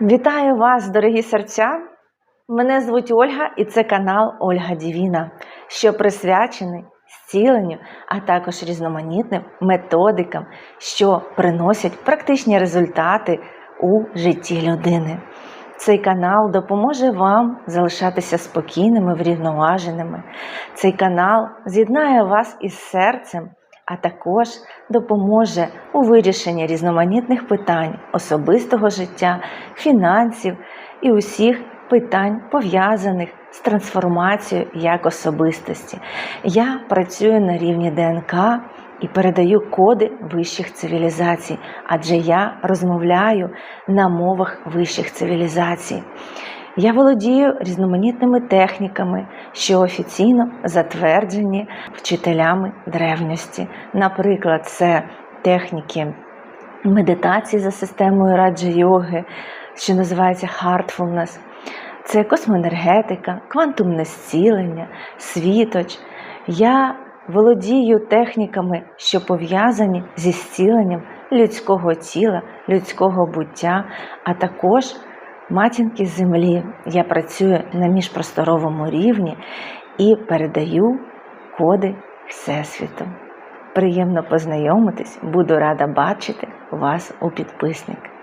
Вітаю вас, дорогі серця! Мене звуть Ольга і це канал Ольга Дівіна, що присвячений зціленню, а також різноманітним методикам, що приносять практичні результати у житті людини. Цей канал допоможе вам залишатися спокійними, врівноваженими. Цей канал з'єднає вас із серцем, а також допоможе у вирішенні різноманітних питань особистого життя, фінансів і усіх питань, пов'язаних з трансформацією як особистості. Я працюю на рівні ДНК і передаю коди вищих цивілізацій, адже я розмовляю на мовах вищих цивілізацій. Я володію різноманітними техніками, що офіційно затверджені вчителями древності. Наприклад, це техніки медитації за системою раджа йоги, що називається Heartfulness. Це космоенергетика, квантумне зцілення, світоч. Я володію техніками, що пов'язані зі зціленням людського тіла, людського буття, а також матінки землі. Я працюю на міжпросторовому рівні і передаю коди Всесвіту. Приємно познайомитись, буду рада бачити вас у підписник.